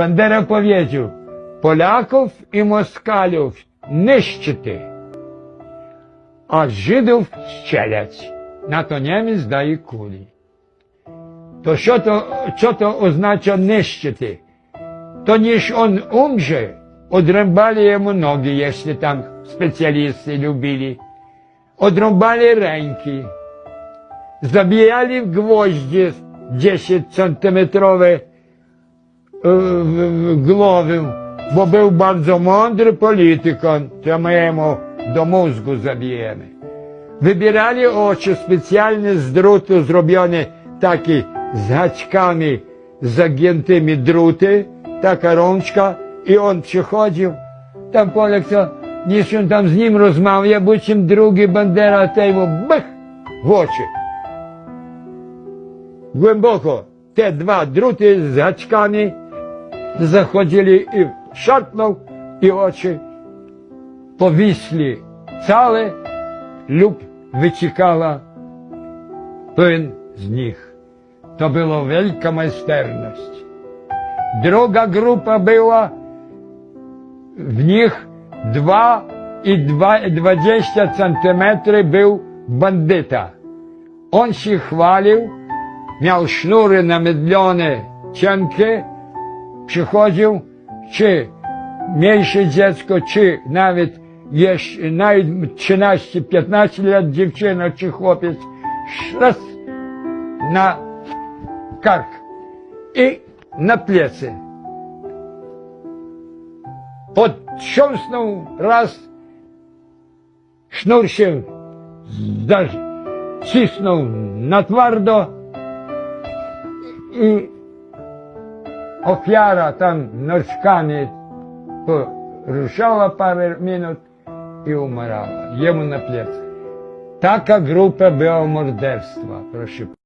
Бандера powiedział, Polaków i Moskaliów niszczyty, a Żydów strzelać. Na to Niemiec daje kuli. To co to, co to oznacza niszczyty? To niż on umrze, odrębali jemu nogi, jeśli tam specjalisty lubili. Odrąbali ręki. Zabijali w gwoździe 10 centymetrowe w głowy, bo był bardzo mądry polityk, on, to my jemu do mózgu zabijemy. Wybierali oczy specjalnie z drutu zrobione takie z haczkami zagiętymi druty, taka rączka i on przychodził, tam Polek co, niż tam z nim rozmawia, bo czym drugi bandera temu bych w oczy. Głęboko te dwa druty z haczkami заходили і шарпнув, і очі повіслі цали, люб вичекала плин з них. То була велика майстерність. Друга група була, в них 2 і 20 сантиметрів був бандита. Он ще хвалив, мав шнури намедлені ченки, przychodził, czy mniejsze dziecko, czy nawet jeszcze nawet 13-15 lat dziewczyna czy chłopiec, raz na kark i na plecy. Potrząsnął raz, sznur się zacisnął na twardo i Офіара там носками порушала пару минут і умирала. Йому на плеці. Така група біомордерства. Прошу.